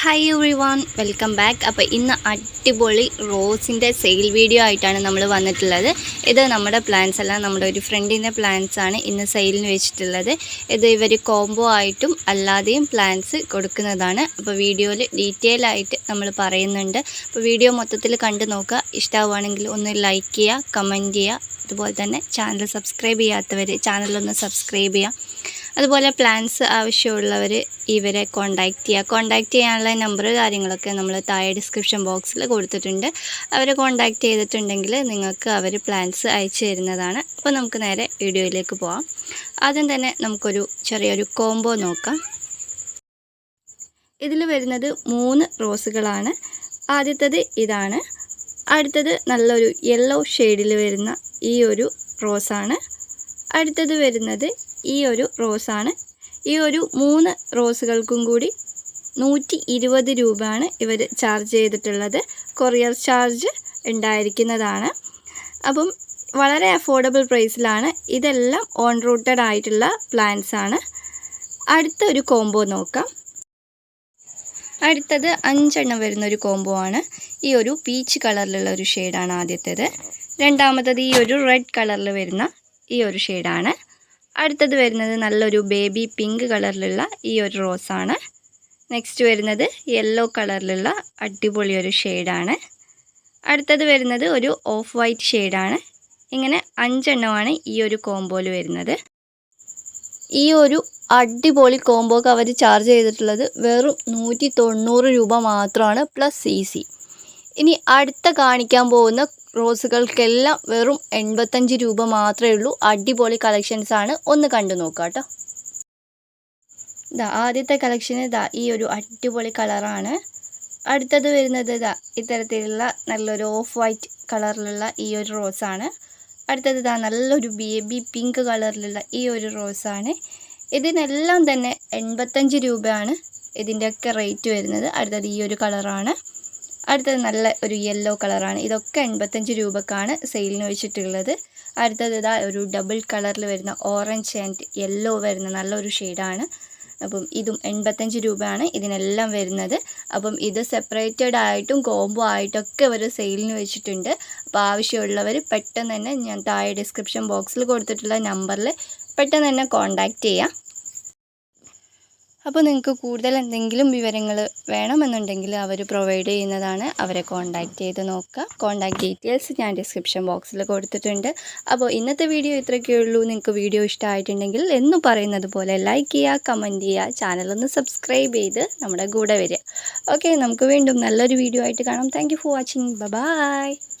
Hi everyone welcome back അപ്പോൾ ഇന്ന് അടിപൊളി റോസിന്റെ സെയിൽ വീഡിയോ ആയിട്ടാണ് നമ്മൾ വന്നിട്ടുള്ളത്. ഇത് നമ്മുടെ പ്ലാൻസ് അല്ല. നമ്മുടെ ഒരു ഫ്രണ്ടിന്റെ പ്ലാൻസ് ആണ് ഇന്ന് സെയിലിന് വെച്ചിട്ടുള്ളത്. ഇത് ഇവർ കോംബോ ആയിട്ടും അല്ലാതെയും പ്ലാൻസ് കൊടുക്കുന്നതാണ്. അപ്പോൾ വീഡിയോയിൽ ഡീറ്റെയിൽ ആയിട്ട് നമ്മൾ പറയുന്നുണ്ട്. അപ്പോൾ വീഡിയോ മൊത്തത്തിൽ കണ്ടു നോക്കുക. ഇഷ്ടമാവുകയാണെങ്കിൽ ഒന്ന് ലൈക്ക് ചെയ്യുക കമന്റ് ചെയ്യുക. അതുപോലെ തന്നെ ചാനൽ സബ്സ്ക്രൈബ് ചെയ്യാത്തവർ ചാനലൊന്ന് സബ്സ്ക്രൈബ് ചെയ്യുക. അതുപോലെ പ്ലാൻസ് ആവശ്യമുള്ളവർ ഇവരെ കോൺടാക്റ്റ് ചെയ്യുക കോൺടാക്റ്റ് ചെയ്യാനുള്ള നമ്പർ കാര്യങ്ങളൊക്കെ നമ്മൾ താഴെ ഡിസ്ക്രിപ്ഷൻ ബോക്സിൽ കൊടുത്തിട്ടുണ്ട്. അവരെ കോൺടാക്റ്റ് ചെയ്തിട്ടുണ്ടെങ്കിൽ നിങ്ങൾക്ക് അവർ പ്ലാൻസ് അയച്ചു തരുന്നതാണ്. അപ്പോൾ നമുക്ക് നേരെ വീഡിയോയിലേക്ക് പോവാം. ആദ്യം തന്നെ നമുക്കൊരു ചെറിയൊരു കോംബോ നോക്കാം. ഇതിൽ വരുന്നത് മൂന്ന് റോസുകളാണ്. ആദ്യത്തത് ഇതാണ്. അടുത്തത് നല്ലൊരു യെല്ലോ ഷെയ്ഡിൽ വരുന്ന ഈ ഒരു റോസാണ് അടുത്തത് വരുന്നത് ഈ ഒരു റോസാണ്. ഈ ഒരു മൂന്ന് റോസുകൾക്കും കൂടി നൂറ്റി ഇരുപത് രൂപയാണ് ഇവർ ചാർജ് ചെയ്തിട്ടുള്ളത്. കൊറിയർ ചാർജ് ഉണ്ടായിരിക്കുന്നതാണ്. അപ്പം വളരെ അഫോർഡബിൾ പ്രൈസിലാണ്. ഇതെല്ലാം ഓൺ റൂട്ടഡ് ആയിട്ടുള്ള പ്ലാൻസ് ആണ്. അടുത്ത ഒരു കോംബോ നോക്കാം. അടുത്തത് അഞ്ചെണ്ണം വരുന്ന ഒരു കോംബോ ആണ്. ഈ ഒരു പീച്ച് കളറിലുള്ള ഒരു ഷെയ്ഡാണ് ആദ്യത്തേത്. രണ്ടാമത്തത് ഈ ഒരു റെഡ് കളറിൽ വരുന്ന ഈ ഒരു ഷെയ്ഡാണ് അടുത്തത് വരുന്നത് നല്ലൊരു ബേബി പിങ്ക് കളറിലുള്ള ഈ ഒരു റോസാണ് നെക്സ്റ്റ് വരുന്നത് യെല്ലോ കളറിലുള്ള അടിപൊളി ഒരു ഷെയ്ഡാണ് അടുത്തത് വരുന്നത് ഒരു ഓഫ് വൈറ്റ് ഷെയ്ഡാണ് ഇങ്ങനെ അഞ്ചെണ്ണമാണ് ഈ ഒരു കോംബോയിൽ വരുന്നത്. ഈ ഒരു അടിപൊളി കോംബോക്ക് അവർ ചാർജ് ചെയ്തിട്ടുള്ളത് വെറും നൂറ്റി തൊണ്ണൂറ് രൂപ മാത്രമാണ് പ്ലസ് സി സി ഇനി അടുത്ത കാണിക്കാൻ പോകുന്ന റോസുകൾക്കെല്ലാം വെറും എൺപത്തഞ്ച് രൂപ മാത്രമേ ഉള്ളൂ. അടിപൊളി കളക്ഷൻസ് ആണ്. ഒന്ന് കണ്ടു നോക്കാം കേട്ടോ. ഇതാ ആദ്യത്തെ കളക്ഷൻ ഇതാ ഈ ഒരു അടിപൊളി കളറാണ് അടുത്തത് വരുന്നത് ഇതാ ഇത്തരത്തിലുള്ള നല്ലൊരു ഓഫ് വൈറ്റ് കളറിലുള്ള ഈ ഒരു റോസാണ് അടുത്തത് ഇതാ നല്ലൊരു ബേബി പിങ്ക് കളറിലുള്ള ഈ ഒരു റോസാണ് ഇതിനെല്ലാം തന്നെ എൺപത്തഞ്ച് രൂപയാണ് ഇതിന്റെയൊക്കെ റേറ്റ് വരുന്നത്. അടുത്തത് ഈ ഒരു കളറാണ് അടുത്തത് നല്ല ഒരു യെല്ലോ കളറാണ് ഇതൊക്കെ എൺപത്തഞ്ച് രൂപക്കാണ് സെയിലിന് വെച്ചിട്ടുള്ളത്. അടുത്തത് ഇതാ ഒരു ഡബിൾ കളറിൽ വരുന്ന ഓറഞ്ച് ആൻഡ് യെല്ലോ വരുന്ന നല്ലൊരു ഷെയ്ഡാണ് അപ്പം ഇതും എൺപത്തഞ്ച് രൂപയാണ് ഇതിനെല്ലാം വരുന്നത്. അപ്പം ഇത് സെപ്പറേറ്റഡ് ആയിട്ടും കോംബോ ആയിട്ടൊക്കെ അവർ സെയിലിന് വെച്ചിട്ടുണ്ട്. അപ്പോൾ ആവശ്യമുള്ളവർ പെട്ടെന്ന് തന്നെ ഞാൻ താഴെ ഡിസ്ക്രിപ്ഷൻ ബോക്സിൽ കൊടുത്തിട്ടുള്ള നമ്പറിൽ പെട്ടെന്ന് തന്നെ കോൺടാക്റ്റ് ചെയ്യാം. അപ്പോൾ നിങ്ങൾക്ക് കൂടുതൽ എന്തെങ്കിലും വിവരങ്ങൾ വേണമെന്നുണ്ടെങ്കിൽ അവർ പ്രൊവൈഡ് ചെയ്യുന്നതാണ് അവരെ കോൺടാക്റ്റ് ചെയ്ത് നോക്കുക. കോൺടാക്റ്റ് ഡീറ്റെയിൽസ് ഞാൻ ഡിസ്ക്രിപ്ഷൻ ബോക്സിൽ കൊടുത്തിട്ടുണ്ട്. അപ്പോൾ ഇന്നത്തെ വീഡിയോ ഇത്രയൊക്കെ ഉള്ളൂ. നിങ്ങൾക്ക് വീഡിയോ ഇഷ്ടമായിട്ടുണ്ടെങ്കിൽ എന്ന് പറയുന്നത് പോലെ ലൈക്ക് ചെയ്യുക കമന്റ് ചെയ്യുക ചാനലൊന്ന് സബ്സ്ക്രൈബ് ചെയ്ത് നമ്മുടെ കൂടെ വരിക. ഓക്കെ നമുക്ക് വീണ്ടും നല്ലൊരു വീഡിയോ ആയിട്ട് കാണാം. Thank for watching. ബൈ.